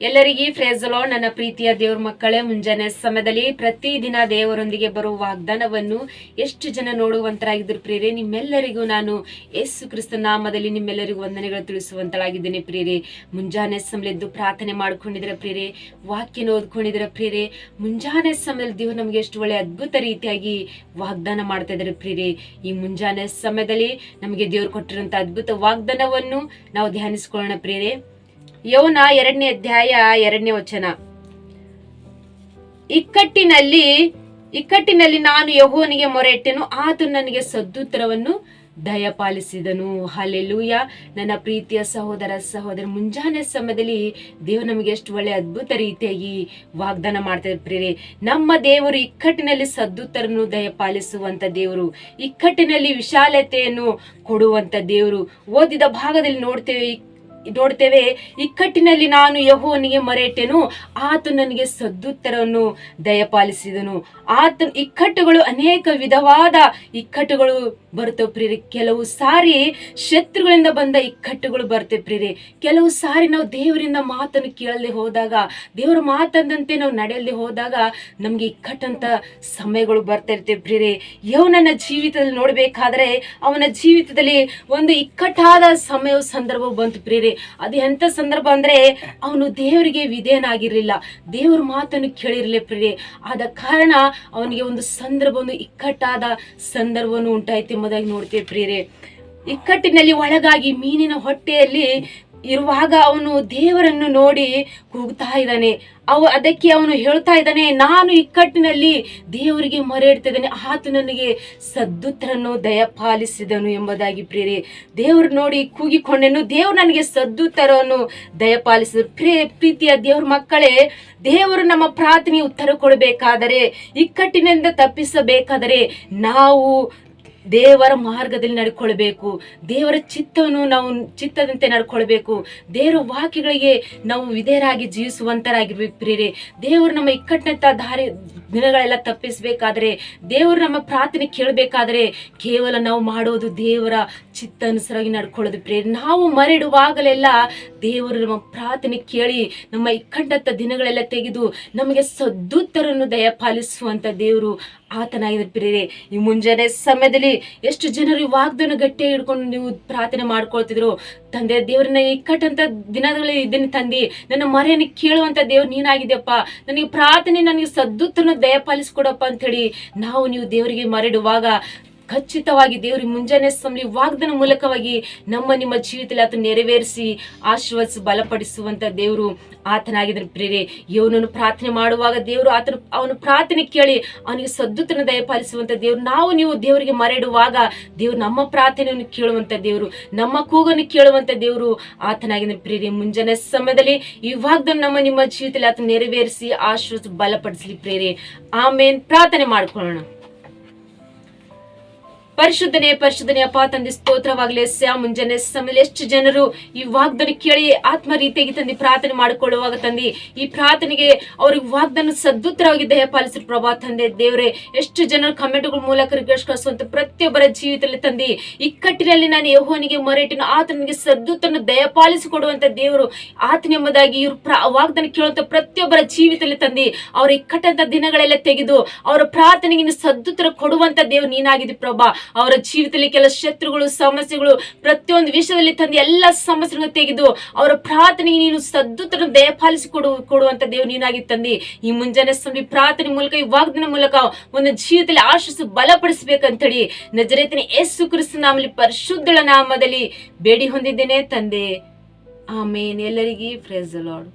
ಎಲ್ಲರಿಗೂ ಫ್ರೇಜಲೋ ನನ್ನ ಪ್ರೀತಿಯ ದೇವ್ರ ಮಕ್ಕಳೇ, ಮುಂಜಾನೆ ಸಮಯದಲ್ಲಿ ಪ್ರತಿದಿನ ದೇವರೊಂದಿಗೆ ಬರುವ ವಾಗ್ದಾನವನ್ನು ಎಷ್ಟು ಜನ ನೋಡುವಂತರಾಗಿದ್ದರು ಪ್ರಿಯರೇ ನಿಮ್ಮೆಲ್ಲರಿಗೂ ನಾನು ಯೇಸು ಕ್ರಿಸ್ತ ನಾಮದಲ್ಲಿ ನಿಮ್ಮೆಲ್ಲರಿಗೂ ವಂದನೆಗಳು ತಿಳಿಸುವಂತಳಾಗಿದ್ದೇನೆ ಪ್ರಿಯರೇ ಮುಂಜಾನೆ ಸಮಯದ್ದು ಪ್ರಾರ್ಥನೆ ಮಾಡ್ಕೊಂಡಿದ್ರೆ ಪ್ರಿಯರೇ ವಾಕ್ಯನ ಓದ್ಕೊಂಡಿದ್ರೆ ಪ್ರಿಯರೇ ಮುಂಜಾನೆ ಸಮಯದಲ್ಲಿ ದೇವ್ರು ನಮಗೆ ಎಷ್ಟು ಒಳ್ಳೆ ಅದ್ಭುತ ರೀತಿಯಾಗಿ ವಾಗ್ದಾನ ಮಾಡ್ತಾ ಇದ್ದಾರೆ ಪ್ರಿಯರೇ ಈ ಮುಂಜಾನೆ ಸಮಯದಲ್ಲಿ ನಮಗೆ ದೇವ್ರು ಕೊಟ್ಟಿರುವಂತ ಅದ್ಭುತ ವಾಗ್ದಾನವನ್ನು ನಾವು ಧ್ಯಾನಿಸ್ಕೊಳ್ಳೋಣ ಪ್ರಿಯರೇ ಯೌನ ಎರಡನೇ ಅಧ್ಯಾಯ ಎರಡನೇ ವಚನ. ಇಕ್ಕಟ್ಟಿನಲ್ಲಿ ಇಕ್ಕಟ್ಟಿನಲ್ಲಿ ನಾನು ಯಹೋವನಿಗೆ ಮೊರೆಯಿಟ್ಟೆನು, ಆತನು ನನಗೆ ಸದ್ದುತ್ತರವನ್ನು ದಯಪಾಲಿಸಿದನು. ಹಲೆಲೂಯ ನನ್ನ ಪ್ರೀತಿಯ ಸಹೋದರ ಸಹೋದರ, ಮುಂಜಾನೆ ಸಮಯದಲ್ಲಿ ದೇವರು ನಮಗೆ ಎಷ್ಟು ಒಳ್ಳೆ ಅದ್ಭುತ ರೀತಿಯಾಗಿ ವಾಗ್ದಾನ ಮಾಡ್ತಾ ಪ್ರೇರೆ ನಮ್ಮ ದೇವರು ಇಕ್ಕಟ್ಟಿನಲ್ಲಿ ಸದ್ದುತ್ತರನ್ನು ದಯಪಾಲಿಸುವಂತ ದೇವರು, ಇಕ್ಕಟ್ಟಿನಲ್ಲಿ ವಿಶಾಲತೆಯನ್ನು ಕೊಡುವಂತ ದೇವರು. ಓದಿದ ಭಾಗದಲ್ಲಿ ನೋಡ್ತೇವೆ ನೋಡ್ತೇವೆ ಇಕ್ಕಟ್ಟಿನಲ್ಲಿ ನಾನು ಯಹೋವನಿಗೆ ಮರೆಯಿಟ್ಟೆನು ಆತ ನನಗೆ ಸದ್ದುತ್ತರವನ್ನು ದಯಪಾಲಿಸಿದನು. ಆತ ಇಕ್ಕಟ್ಟುಗಳು ಅನೇಕ ವಿಧವಾದ ಇಕ್ಕಟ್ಟುಗಳು ಬರ್ತವೆ ಪ್ರೀರಿ ಕೆಲವು ಸಾರಿ ಶತ್ರುಗಳಿಂದ ಬಂದ ಇಕ್ಕಟ್ಟುಗಳು ಬರ್ತವೆ ಪ್ರೀರಿ ಕೆಲವು ಸಾರಿ ನಾವು ದೇವರಿಂದ ಮಾತನ್ನು ಕೇಳದೆ ಹೋದಾಗ, ದೇವರ ಮಾತಂದಂತೆ ನಾವು ನಡೆಯಲ್ಲದೆ ಹೋದಾಗ ನಮ್ಗೆ ಇಕ್ಕಟ್ಟಂತ ಸಮಯಗಳು ಬರ್ತಾ ಇರ್ತೇವೆ ಪ್ರೀರಿ ಯೌನನ ಜೀವಿತದಲ್ಲಿ ನೋಡಬೇಕಾದ್ರೆ, ಅವನ ಜೀವಿತದಲ್ಲಿ ಒಂದು ಇಕ್ಕಟ್ಟಾದ ಸಮಯ ಸಂದರ್ಭ ಬಂತು ಪ್ರೀರಿ ಅದು ಎಂತ ಸಂದರ್ಭ ಅಂದ್ರೆ, ಅವನು ದೇವರಿಗೆ ವಿಧೇಯನಾಗಿರಲಿಲ್ಲ. ದೇವ್ರ ಮಾತನ್ನು ಕೇಳಿರ್ಲಿ ಪ್ರೀರಿ ಆದ ಕಾರಣ ಅವನಿಗೆ ಒಂದು ಸಂದರ್ಭ, ಒಂದು ಇಕ್ಕಟ್ಟಾದ ಸಂದರ್ಭವನ್ನು ಉಂಟಾಯ್ತು. ಎಂಬುದಾಗಿ ನೋಡ್ತೀವಿ ಪ್ರಿಯರೇ ಇಕ್ಕಟ್ಟಿನಲ್ಲಿ ಒಳಗಾಗಿ ಮೀನಿನ ಹೊಟ್ಟೆಯಲ್ಲಿ ಇರುವಾಗ ಅವನು ದೇವರನ್ನು ನೋಡಿ ಕೂಗ್ತಾ ಇದ್ದಾನೆ. ಅವ ಅದಕ್ಕೆ ಅವನು ಹೇಳ್ತಾ ಇದ್ದಾನೆ, ನಾನು ಇಕ್ಕಟ್ಟಿನಲ್ಲಿ ದೇವರಿಗೆ ಮೊರೆ ಇಡ್ತಿದ್ದಾನೆ ಆತ ನನಗೆ ಸದ್ದುತ್ತರನ್ನು ದಯಪಾಲಿಸಿದನು ಎಂಬುದಾಗಿ ಪ್ರೇರೆ ದೇವರು ನೋಡಿ ಕೂಗಿಕೊಂಡೆನು. ದೇವರು ನನಗೆ ಸದ್ದುತ್ತರವನ್ನು ದಯಪಾಲಿಸಿದರು. ಪ್ರೇ ಪ್ರೀತಿಯ ದೇವ್ರ ಮಕ್ಕಳೇ, ದೇವರು ನಮ್ಮ ಪ್ರಾರ್ಥನೆ ಉತ್ತರ ಕೊಡಬೇಕಾದರೆ, ಇಕ್ಕಟ್ಟಿನಿಂದ ತಪ್ಪಿಸಬೇಕಾದರೆ ನಾವು ದೇವರ ಮಾರ್ಗದಲ್ಲಿ ನಡ್ಕೊಳ್ಬೇಕು. ದೇವರ ಚಿತ್ತವನ್ನು ನಾವು ಚಿತ್ತದಂತೆ ನಡ್ಕೊಳ್ಬೇಕು. ದೇವರ ವಾಕ್ಯಗಳಿಗೆ ನಾವು ವಿಧೇಯರಾಗಿ ಜೀವಿಸುವಂತರಾಗಿರ್ಬೇಕು ಪ್ರಿಯರೇ. ದೇವರು ನಮ್ಮ ಇಕ್ಕಟ್ಟಿನಂತ ದಾರಿ ದಿನಗಳೆಲ್ಲ ತಪ್ಪಿಸಬೇಕಾದ್ರೆ, ದೇವರು ನಮ್ಮ ಪ್ರಾರ್ಥನೆ ಕೇಳಬೇಕಾದ್ರೆ ಕೇವಲ ನಾವು ಮಾಡೋದು ದೇವರ ಚಿತ್ತ ಅನುಸರಾಗಿ ನಡ್ಕೊಳ್ಳೋದು ಪ್ರೇರೆ ನಾವು ಮರೆಡುವಾಗಲೆಲ್ಲ ದೇವರು ನಮ್ಮ ಪ್ರಾರ್ಥನೆ ಕೇಳಿ ನಮ್ಮ ಇಕ್ಕಂಡತ್ತ ದಿನಗಳೆಲ್ಲ ತೆಗೆದು ನಮಗೆ ಸದ್ದುತ್ತರನ್ನು ದಯಪಾಲಿಸುವಂತ ದೇವರು ಆತನಾಗಿದ್ದ ಪ್ರಿಯರೇ ಈ ಮುಂಜಾನೆ ಸಮಯದಲ್ಲಿ ಎಷ್ಟು ಜನರು ವಾಗ್ದನ ಗಟ್ಟಿ ಹಿಡ್ಕೊಂಡು ನೀವು ಪ್ರಾರ್ಥನೆ ಮಾಡ್ಕೊಳ್ತಿದ್ರು. ತಂದೆ ದೇವರನ್ನ ಇಕ್ಕಟ್ಟಂತ ದಿನಗಳಲ್ಲಿ ಇದನ್ನ ತಂದಿ, ನನ್ನ ಮರೆಯನ್ನು ಕೇಳುವಂತ ದೇವ್ರು ನೀನಾಗಿದ್ಯಪ್ಪ. ನನಗೆ ಪ್ರಾರ್ಥನೆ, ನನಗೆ ಸದ್ದುತ್ತನ್ನು ದಯಪಾಲಿಸ್ಕೊಡಪ್ಪ ಅಂತ ಹೇಳಿ ನಾವು ನೀವು ದೇವರಿಗೆ ಮರೆಡುವಾಗ ಖಚಿತವಾಗಿ ದೇವ್ರಿಗೆ ಮುಂಜಾನೆ ಸಮಲಿ ವಾಗ್ದನ ಮೂಲಕವಾಗಿ ನಮ್ಮ ನಿಮ್ಮ ಜೀವಿತದಲ್ಲಿ ಅದನ್ನು ನೆರವೇರಿಸಿ ಆಶೀರ್ವದಿಸಿ ಬಲಪಡಿಸುವಂತ ದೇವರು ಆತನಾಗಿದ್ರೆ ಪ್ರೇರೆ ಇವನನ್ನು ಪ್ರಾರ್ಥನೆ ಮಾಡುವಾಗ ದೇವರು ಆತನ ಅವನು ಪ್ರಾರ್ಥನೆ ಕೇಳಿ ಅವನಿಗೆ ಸದ್ದುತನ ದಯಪಾಲಿಸುವಂತ ದೇವರು. ನಾವು ನೀವು ದೇವರಿಗೆ ಮರೆಡುವಾಗ ದೇವರು ನಮ್ಮ ಪ್ರಾರ್ಥನೆಯನ್ನು ಕೇಳುವಂತ ದೇವರು, ನಮ್ಮ ಕೂಗನ್ನು ಕೇಳುವಂತ ದೇವರು ಆತನಾಗಿದ್ರೆ ಪ್ರೇರೆ ಮುಂಜಾನೆ ಸಮಯದಲ್ಲಿ ಈ ವಾಗ್ದನ್ನು ನಮ್ಮ ನಿಮ್ಮ ಜೀವಿತದಲ್ಲಿ ಆತ ನೆರವೇರಿಸಿ ಆಶೀರ್ವದಿಸಿ ಬಲಪಡಿಸಲಿ ಪ್ರೇರೆ ಆಮೇಲೆ ಪ್ರಾರ್ಥನೆ ಮಾಡ್ಕೊಳ್ಳೋಣ. ಪರಿಶುದ್ಧನೆ, ಪರಿಶುದ್ಧನೇ ಅಪ್ಪ, ತಂದೆ, ಸ್ತೋತ್ರವಾಗಲಿ. ಸ್ಯಾ ಮುಂಜಾನೆ ಸಮಯ ಎಷ್ಟು ಜನರು ಈ ವಾಗ್ದಾನ ಕೇಳಿ ಆತ್ಮ ರೀತಿಯಾಗಿ ತಂದೆ ಪ್ರಾರ್ಥನೆ ಮಾಡಿಕೊಳ್ಳುವಾಗ ತಂದಿ, ಈ ಪ್ರಾರ್ಥನೆಗೆ ಅವ್ರಿಗೆ ವಾಗ್ದಾನ ಸದ್ದುತ್ತರವಾಗಿ ದಯ ಪಾಲಿಸಿದ್ರು ಪ್ರಭಾ ತಂದೆ, ದೇವರೇ, ಎಷ್ಟು ಜನರು ಕಮೆಂಟ್ಗಳ ಮೂಲಕ ರಿಕ್ವೆಸ್ಟ್ ಕಳಿಸುವಂತ ಪ್ರತಿಯೊಬ್ಬರ ಜೀವಿತದಲ್ಲಿ ತಂದಿ ಇಕ್ಕಟ್ಟಿನಲ್ಲಿ ನಾನು ಯಹೋನಿಗೆ ಮೊರೆಟಿನ ಆತನಿಗೆ ಸದ್ದುತ್ತನ್ನು ದಯಪಾಲಿಸಿ ಕೊಡುವಂತ ದೇವರು ಆತನೆಂಬುದಾಗಿ ಇವ್ರು ವಾಗ್ದಾನ ಕೇಳುವಂತ ಪ್ರತಿಯೊಬ್ಬರ ಜೀವಿತದಲ್ಲಿ ತಂದಿ, ಅವರ ಇಕ್ಕಟ್ಟಂತ ದಿನಗಳೆಲ್ಲ ತೆಗೆದು ಅವರ ಪ್ರಾರ್ಥನೆಗೆ ನೀನು ಸದ್ದುತ್ತರ ಕೊಡುವಂತ ದೇವ್ರು ನೀನಾಗಿದೆ ಪ್ರಭಾ. ಅವರ ಜೀವಿತದಲ್ಲಿ ಕೆಲ ಶತ್ರುಗಳು, ಸಮಸ್ಯೆಗಳು, ಪ್ರತಿಯೊಂದು ವಿಷಯದಲ್ಲಿ ತಂದು ಎಲ್ಲ ಸಮಸ್ಯೆಗಳನ್ನು ತೆಗೆದು ಅವರ ಪ್ರಾರ್ಥನೆಗೆ ನೀನು ಸದ್ದುತರ ದಯಪಾಲಿಸಿ ಕೊಡು, ಕೊಡುವಂತ ದೇವ್ ನೀನಾಗಿ ತಂದಿ. ಈ ಮುಂಜಾನೆ ಸಮಯ ಪ್ರಾರ್ಥನೆ ಮೂಲಕ, ಈ ವಾಗ್ದನ ಮೂಲಕ ಒಂದು ಜೀವಿತದಲ್ಲಿ ಆಶಿಸು ಬಲಪಡಿಸಬೇಕಂತೇಳಿ ನಜರೇತನ ಯೇಸು ಕ್ರಿಸ್ತ ನಾಮಲ್ಲಿ ಪರಿಶುದ್ಧಳ ನಾಮದಲ್ಲಿ ಬೇಡಿ ಹೊಂದಿದ್ದೇನೆ ತಂದೆ. ಆಮೇನ್. ಎಲ್ಲರಿಗೂ ಲಾರ್ಡ್